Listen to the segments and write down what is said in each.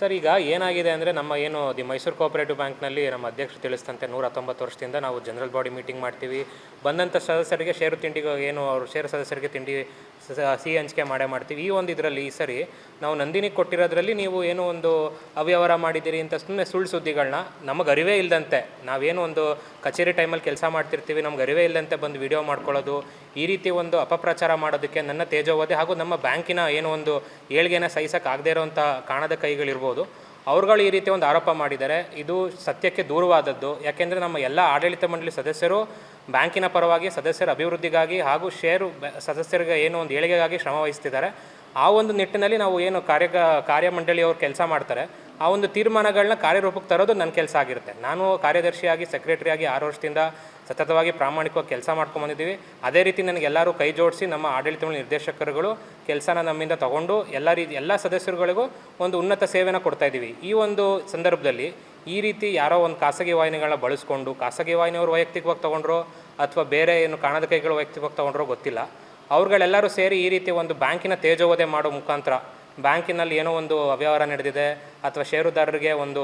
Sir, ಈಗ ಏನಾಗಿದೆ ಅಂದರೆ ನಮ್ಮ ಏನು ದಿ ಮೈಸೂರು ಕೋಆಪರೇಟಿವ್ ಬ್ಯಾಂಕ್ನಲ್ಲಿ ನಮ್ಮ ಅಧ್ಯಕ್ಷರು ತಿಳಿಸಿದಂತೆ ನೂರ ಹತ್ತೊಂಬತ್ತು ವರ್ಷದಿಂದ ನಾವು ಜನರಲ್ ಬಾಡಿ ಮೀಟಿಂಗ್ ಮಾಡ್ತೀವಿ. ಬಂದಂಥ ಸದಸ್ಯರಿಗೆ ಷೇರು ತಿಂಡಿಗೆ ಏನು ಅವರು ಷೇರು ಸದಸ್ಯರಿಗೆ ತಿಂಡಿ ಸಿ ಹಂಚಿಕೆ ಮಾಡೇ ಮಾಡ್ತೀವಿ. ಈ ಒಂದು ಇದರಲ್ಲಿ ಈ ಸರಿ ನಾವು ನಂದಿನಿಗೆ ಕೊಟ್ಟಿರೋದ್ರಲ್ಲಿ ನೀವು ಏನೋ ಒಂದು ಅವ್ಯವಹಾರ ಮಾಡಿದ್ದೀರಿ ಅಂತ ಸುಮ್ಮನೆ ಸುಳ್ಳು ಸುದ್ದಿಗಳನ್ನ ನಮಗೆ ಅರಿವೇ ಇಲ್ಲದಂತೆ ನಾವೇನು ಒಂದು ಕಚೇರಿ ಟೈಮಲ್ಲಿ ಕೆಲಸ ಮಾಡ್ತಿರ್ತೀವಿ, ನಮ್ಗೆ ಅರಿವೇ ಇಲ್ಲದಂತೆ ಬಂದು ವಿಡಿಯೋ ಮಾಡ್ಕೊಳ್ಳೋದು ಈ ರೀತಿ ಒಂದು ಅಪಪ್ರಚಾರ ಮಾಡೋದಕ್ಕೆ ನನ್ನ ತೇಜೋವಧೆ ಹಾಗೂ ನಮ್ಮ ಬ್ಯಾಂಕಿನ ಏನೋ ಒಂದು ಏಳ್ಗೆನ ಸಹಿಸೋಕ್ಕಾಗದೇ ಇರೋವಂಥ ಕಾಣದ ಕೈಗಳಿರ್ಬೋದು. ಅವರುಗಳು ಈ ರೀತಿ ಒಂದು ಆರೋಪ ಮಾಡಿದ್ದಾರೆ. ಇದು ಸತ್ಯಕ್ಕೆ ದೂರವಾದದ್ದು. ಯಾಕೆಂದರೆ ನಮ್ಮ ಎಲ್ಲ ಆಡಳಿತ ಮಂಡಳಿ ಸದಸ್ಯರು ಬ್ಯಾಂಕಿನ ಪರವಾಗಿ ಸದಸ್ಯರ ಅಭಿವೃದ್ಧಿಗಾಗಿ ಹಾಗೂ ಷೇರು ಸದಸ್ಯರಿಗೆ ಏನು ಒಂದು ಏಳಿಗೆಗಾಗಿ ಶ್ರಮ ವಹಿಸ್ತಿದ್ದಾರೆ. ಆ ಒಂದು ನಿಟ್ಟಿನಲ್ಲಿ ನಾವು ಏನು ಕಾರ್ಯ ಕಾರ್ಯಮಂಡಳಿಯವರು ಕೆಲಸ ಮಾಡ್ತಾರೆ. ಆ ಒಂದು ತೀರ್ಮಾನಗಳನ್ನ ಕಾರ್ಯರೂಪಕ್ಕೆ ತರೋದು ನನ್ನ ಕೆಲಸ ಆಗಿರುತ್ತೆ. ನಾನು ಕಾರ್ಯದರ್ಶಿಯಾಗಿ, ಸೆಕ್ರೆಟರಿಯಾಗಿ ಆರು ವರ್ಷದಿಂದ ಸತತವಾಗಿ ಪ್ರಾಮಾಣಿಕವಾಗಿ ಕೆಲಸ ಮಾಡ್ಕೊಂಬಂದಿದ್ದೀವಿ ಅದೇ ರೀತಿ ನನಗೆ ಎಲ್ಲರೂ ಕೈ ಜೋಡಿಸಿ ನಮ್ಮ ಆಡಳಿತ ನಿರ್ದೇಶಕರುಗಳು ಕೆಲಸನ ನಮ್ಮಿಂದ ತಗೊಂಡು ಎಲ್ಲ ರೀತಿ, ಎಲ್ಲ ಸದಸ್ಯರುಗಳಿಗೂ ಒಂದು ಉನ್ನತ ಸೇವೆನ ಕೊಡ್ತಾ ಇದ್ದೀವಿ. ಈ ಒಂದು ಸಂದರ್ಭದಲ್ಲಿ ಈ ರೀತಿ ಯಾರೋ ಒಂದು ಖಾಸಗಿ ವಾಹಿನಿಗಳನ್ನ ಬಳಸ್ಕೊಂಡು, ಖಾಸಗಿ ವಾಹಿನಿಯವರು ವೈಯಕ್ತಿಕವಾಗಿ ತೊಗೊಂಡ್ರು ಅಥವಾ ಬೇರೆ ಏನು ಕಾಣದ ಕೈಗಳು ವೈಯಕ್ತಿಕವಾಗಿ ತೊಗೊಂಡ್ರೋ ಗೊತ್ತಿಲ್ಲ. ಅವ್ರುಗಳೆಲ್ಲರೂ ಸೇರಿ ಈ ರೀತಿ ಒಂದು ಬ್ಯಾಂಕಿನ ತೇಜೋವಧೆ ಮಾಡೋ ಮುಖಾಂತರ ಬ್ಯಾಂಕಿನಲ್ಲಿ ಏನೋ ಒಂದು ಅವ್ಯವಹಾರ ನಡೆದಿದೆ ಅಥವಾ ಷೇರುದಾರರಿಗೆ ಒಂದು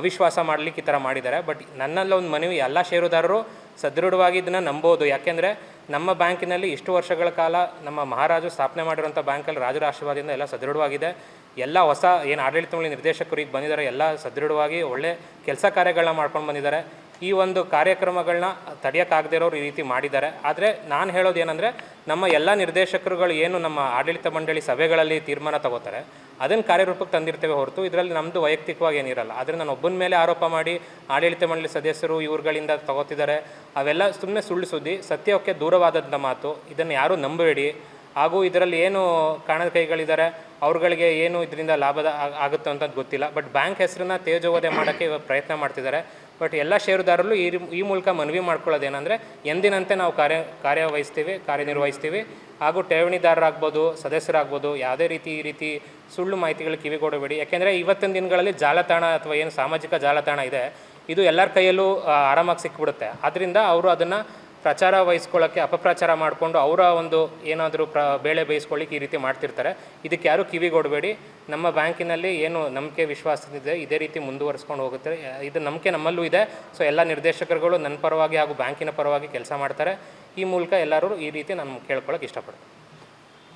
ಅವಿಶ್ವಾಸ ಮಾಡಲಿಕ್ಕೆ ಈ ಥರ ಮಾಡಿದ್ದಾರೆ. ಬಟ್ ನನ್ನಲ್ಲಿ ಒಂದು ಮನವಿ, ಎಲ್ಲ ಷೇರುದಾರರು ಸದೃಢವಾಗಿ ಇದನ್ನು ನಂಬೋದು. ಯಾಕೆಂದರೆ ನಮ್ಮ ಬ್ಯಾಂಕಿನಲ್ಲಿ ಇಷ್ಟು ವರ್ಷಗಳ ಕಾಲ ನಮ್ಮ ಮಹಾರಾಜು ಸ್ಥಾಪನೆ ಮಾಡಿರುವಂಥ ಬ್ಯಾಂಕಲ್ಲಿ ರಾಜರ ಆಶೀರ್ವಾದದಿಂದ ಎಲ್ಲ ಸದೃಢವಾಗಿದೆ. ಎಲ್ಲ ಹೊಸ, ಏನು ಆಡಳಿತ ನಿರ್ದೇಶಕರು ಈಗ ಬಂದಿದ್ದಾರೆ, ಎಲ್ಲ ಸದೃಢವಾಗಿ ಒಳ್ಳೆ ಕೆಲಸ ಕಾರ್ಯಗಳನ್ನ ಮಾಡ್ಕೊಂಡು ಬಂದಿದ್ದಾರೆ. ಈ ಒಂದು ಕಾರ್ಯಕ್ರಮಗಳನ್ನ ತಡೆಯೋಕ್ಕಾಗದೇ ಇರೋರು ಈ ರೀತಿ ಮಾಡಿದ್ದಾರೆ. ಆದರೆ ನಾನು ಹೇಳೋದು ಏನಂದರೆ, ನಮ್ಮ ಎಲ್ಲ ನಿರ್ದೇಶಕರುಗಳು ಏನು ನಮ್ಮ ಆಡಳಿತ ಮಂಡಳಿ ಸಭೆಗಳಲ್ಲಿ ತೀರ್ಮಾನ ತಗೋತಾರೆ, ಅದನ್ನು ಕಾರ್ಯರೂಪಕ್ಕೆ ತಂದಿರ್ತೇವೆ ಹೊರತು ಇದರಲ್ಲಿ ನಮ್ಮದು ವೈಯಕ್ತಿಕವಾಗಿ ಏನಿರಲ್ಲ. ಆದರೆ ನಾನು ಒಬ್ಬನ ಮೇಲೆ ಆರೋಪ ಮಾಡಿ ಆಡಳಿತ ಮಂಡಳಿ ಸದಸ್ಯರು ಇವ್ರುಗಳಿಂದ ತಗೋತಿದ್ದಾರೆ, ಅವೆಲ್ಲ ಸುಮ್ಮನೆ ಸುಳ್ಳು ಸುದ್ದಿ, ಸತ್ಯಕ್ಕೆ ದೂರವಾದಂಥ ಮಾತು, ಇದನ್ನು ಯಾರೂ ನಂಬಬೇಡಿ. ಹಾಗೂ ಇದರಲ್ಲಿ ಏನು ಕಾಣದ ಕೈಗಳಿದ್ದಾರೆ, ಅವ್ರುಗಳಿಗೆ ಏನು ಇದರಿಂದ ಲಾಭದ ಆಗ್- ಆಗುತ್ತೆ ಅಂತ ಗೊತ್ತಿಲ್ಲ. ಬಟ್ ಬ್ಯಾಂಕ್ ಹೆಸರನ್ನ ತೇಜೋವಧೆ ಮಾಡೋಕ್ಕೆ ಇವಾಗ ಪ್ರಯತ್ನ ಮಾಡ್ತಿದ್ದಾರೆ. ಬಟ್ ಎಲ್ಲ ಷೇರುದಾರರು ಈ ಈ ಮೂಲಕ ಮನವಿ ಮಾಡ್ಕೊಳ್ಳೋದೇನೆಂದರೆ, ಎಂದಿನಂತೆ ನಾವು ಕಾರ್ಯ, ಕಾರ್ಯವಹಿಸ್ತೀವಿ, ಕಾರ್ಯನಿರ್ವಹಿಸ್ತೀವಿ. ಹಾಗೂ ಠೇವಣಿದಾರರಾಗ್ಬೋದು, ಸದಸ್ಯರಾಗ್ಬೋದು, ಯಾವುದೇ ರೀತಿ ಈ ರೀತಿ ಸುಳ್ಳು ಮಾಹಿತಿಗಳು ಕಿವಿಗೊಡಬೇಡಿ. ಯಾಕೆಂದರೆ ಇವತ್ತಿನ ದಿನಗಳಲ್ಲಿ ಜಾಲತಾಣ ಅಥವಾ ಏನು ಸಾಮಾಜಿಕ ಜಾಲತಾಣ ಇದೆ, ಇದು ಎಲ್ಲರ ಕೈಯಲ್ಲೂ ಆರಾಮಾಗಿ ಸಿಕ್ಬಿಡುತ್ತೆ. ಆದ್ದರಿಂದ ಅವರು ಅದನ್ನು ಪ್ರಚಾರ ವಹಿಸ್ಕೊಳ್ಳೋಕ್ಕೆ, ಅಪಪ್ರಚಾರ ಮಾಡಿಕೊಂಡು ಅವರ ಒಂದು ಏನಾದರೂ ಪ್ರ, ಬೇಳೆ ಬೇಯಿಸ್ಕೊಳ್ಳಿಕ್ಕೆ ಈ ರೀತಿ ಮಾಡ್ತಿರ್ತಾರೆ. ಇದಕ್ಕೆ ಯಾರೂ ಕಿವಿಗೊಡಬೇಡಿ ನಮ್ಮ ಬ್ಯಾಂಕಿನಲ್ಲಿ ಏನು ನಂಬಿಕೆ ವಿಶ್ವಾಸದಿದೆ, ಇದೇ ರೀತಿ ಮುಂದುವರಿಸ್ಕೊಂಡು ಹೋಗುತ್ತೆ. ಇದು ನಂಬಿಕೆ ನಮ್ಮಲ್ಲೂ ಇದೆ. ಸೊ, ಎಲ್ಲ ನಿರ್ದೇಶಕರುಗಳು ನನ್ನ ಪರವಾಗಿ ಹಾಗೂ ಬ್ಯಾಂಕಿನ ಪರವಾಗಿ ಕೆಲಸ ಮಾಡ್ತಾರೆ. ಈ ಮೂಲಕ ಎಲ್ಲರೂ ಈ ರೀತಿ ನಾನು ಕೇಳ್ಕೊಳ್ಳೋಕೆ ಇಷ್ಟಪಡ್ತೀನಿ